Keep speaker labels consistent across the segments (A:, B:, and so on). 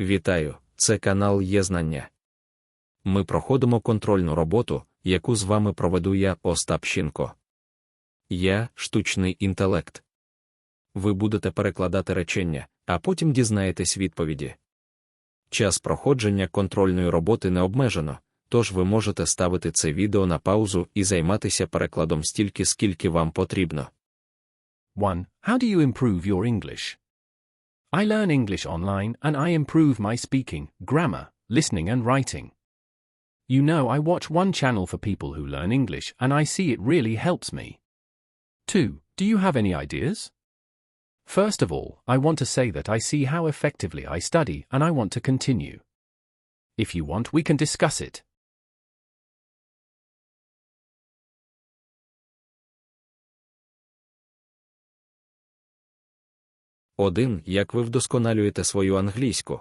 A: Вітаю, це канал Є Знання. Ми проходимо контрольну роботу, яку з вами проведу я, Остап Щінко. Я штучний інтелект. Ви будете перекладати речення, а потім дізнаєтесь відповіді. Час проходження контрольної роботи не обмежено, тож ви можете ставити це відео на паузу і займатися перекладом стільки, скільки вам потрібно.
B: 1. How do you improve your English? I learn English online and I improve my speaking, grammar, listening, and writing. You know, I watch one channel for people who learn English and I see it really helps me. 2. Do you have any ideas? First of all, I want to say that I see how effectively I study and I want to continue. If you want, we can discuss it.
A: Один. Як ви вдосконалюєте свою англійську?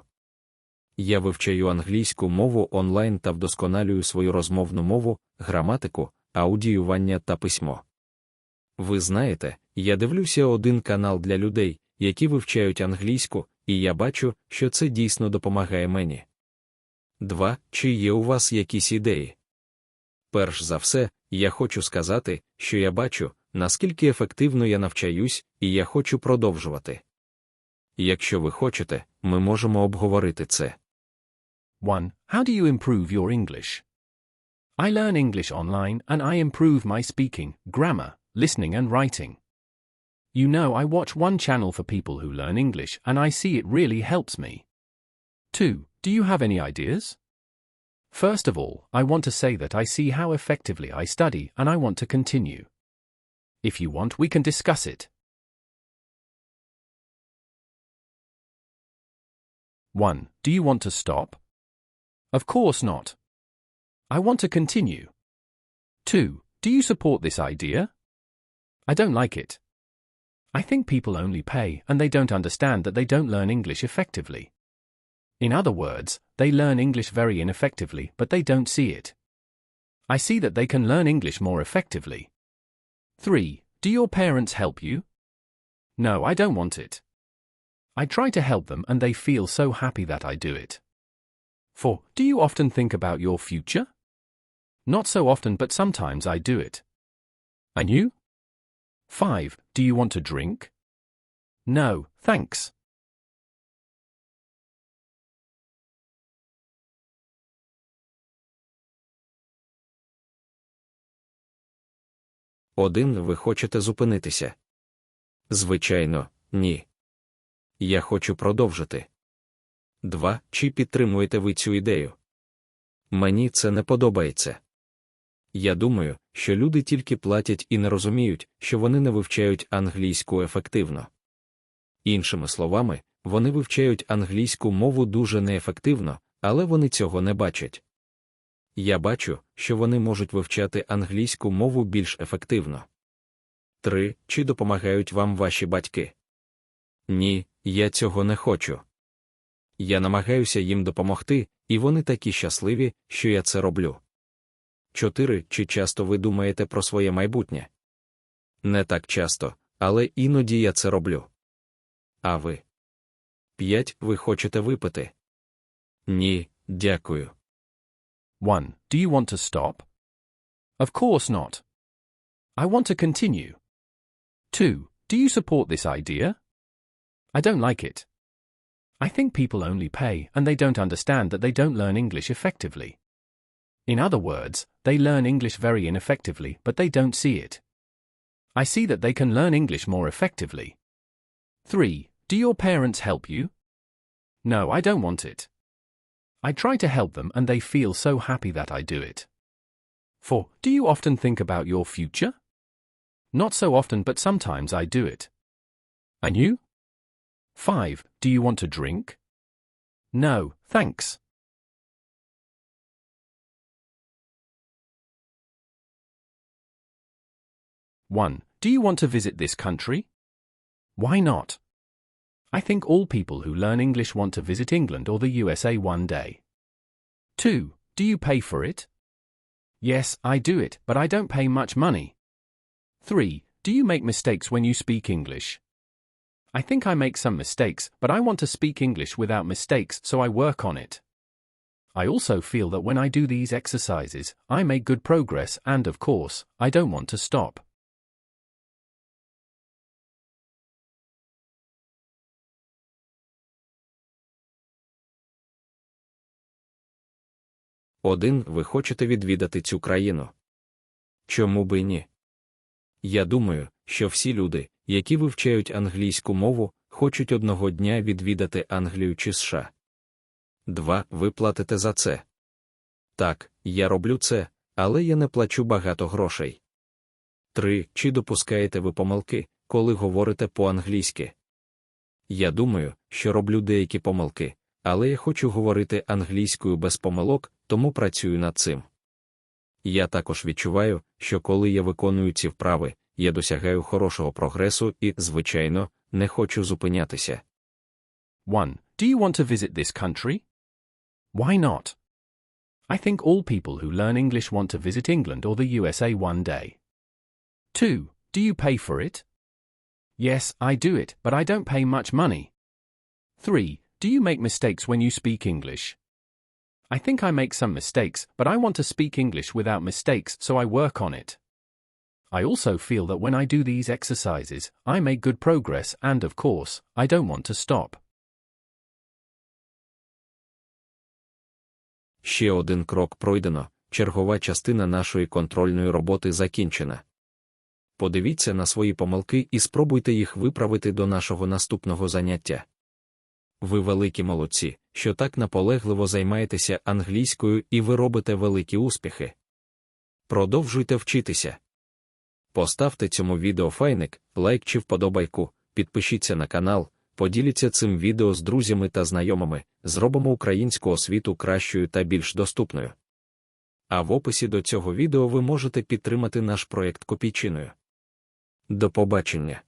A: Я вивчаю англійську мову онлайн та вдосконалюю свою розмовну мову, граматику, аудіювання та письмо. Ви знаєте, я дивлюся один канал для людей, які вивчають англійську, і я бачу, що це дійсно допомагає мені. 2. Чи є у вас якісь ідеї? Перш за все, я хочу сказати, що я бачу, наскільки ефективно я навчаюсь, і я хочу продовжувати. Якщо ви хочете, ми можемо обговорити це.
B: 1. How do you improve your English? I learn English online and I improve my speaking, grammar, listening, and writing. You know, I watch one channel for people who learn English and I see it really helps me. 2. Do you have any ideas? First of all, I want to say that I see how effectively I study and I want to continue. If you want, we can discuss it. 1. Do you want to stop? Of course not. I want to continue. 2. Do you support this idea? I don't like it. I think people only pay and they don't understand that they don't learn English effectively. In other words, they learn English very ineffectively, but they don't see it. I see that they can learn English more effectively. 3. Do your parents help you? No, I don't want it. I try to help them and they feel so happy that I do it. 4. Do you often think about your future? Not so often, but sometimes I do it. And you? 5. Do you want to drink? No, thanks.
A: Один. Ви хочете зупинитися? Звичайно, ні. Я хочу продовжити. 2. Чи підтримуєте ви цю ідею? Мені це не подобається. Я думаю, що люди тільки платять і не розуміють, що вони не вивчають англійську ефективно. Іншими словами, вони вивчають англійську мову дуже неефективно, але вони цього не бачать. Я бачу, що вони можуть вивчати англійську мову більш ефективно. 3. Чи допомагають вам ваші батьки? Ні, я цього не хочу. Я намагаюся їм допомогти, і вони такі щасливі, що я це роблю. 4. Чи часто ви думаєте про своє майбутнє? Не так часто, але іноді я це роблю. А ви? 5. Ви хочете випити? Ні, дякую.
B: 1. Do you want to stop? Of course not. I want to continue. 2. Do you support this idea? I don't like it. I think people only pay and they don't understand that they don't learn English effectively. In other words, they learn English very ineffectively, but they don't see it. I see that they can learn English more effectively. 3. Do your parents help you? No, I don't want it. I try to help them and they feel so happy that I do it. 4. Do you often think about your future? Not so often, but sometimes I do it. And you? 5. Do you want to drink? No, thanks. One. Do you want to visit this country? Why not? I think all people who learn English want to visit England or the USA one day. 2. Do you pay for it? Yes, I do it, but I don't pay much money. 3. Do you make mistakes when you speak English? I think I make some mistakes, but I want to speak English without mistakes, so I work on it. I also feel that when I do these exercises, I make good progress and, of course, I don't want to stop.
A: Один, ви хочете відвідати цю країну. Чому би ні? Я думаю, що всі люди, які вивчають англійську мову, хочуть одного дня відвідати Англію чи США. 2. Ви платите за це. Так, я роблю це, але я не плачу багато грошей. 3. Чи допускаєте ви помилки, коли говорите по-англійськи? Я думаю, що роблю деякі помилки, але я хочу говорити англійською без помилок, тому працюю над цим. Я також відчуваю, що коли я виконую ці вправи, я досягаю хорошого прогресу і, звичайно, не хочу зупинятися.
B: 1. Do you want to visit this country? Why not? I think all people who learn English want to visit England or the USA one day. 2. Do you pay for it? Yes, I do it, but I don't pay much money. 3. Do you make mistakes when you speak English? I think I make some mistakes, but I want to speak English without mistakes, so I work on it. I also feel that when I do these exercises, I make good progress and, of course, I don't want to stop.
A: Ще один крок пройдено, чергова частина нашої контрольної роботи закінчена. Подивіться на свої помилки і спробуйте їх виправити до нашого наступного заняття. Ви великі молодці, що так наполегливо займаєтеся англійською і ви робите великі успіхи. Продовжуйте вчитися. Поставте цьому відео файник, лайк чи вподобайку, підпишіться на канал, поділіться цим відео з друзями та знайомими, зробимо українську освіту кращою та більш доступною. А в описі до цього відео ви можете підтримати наш проєкт копійчиною. До побачення!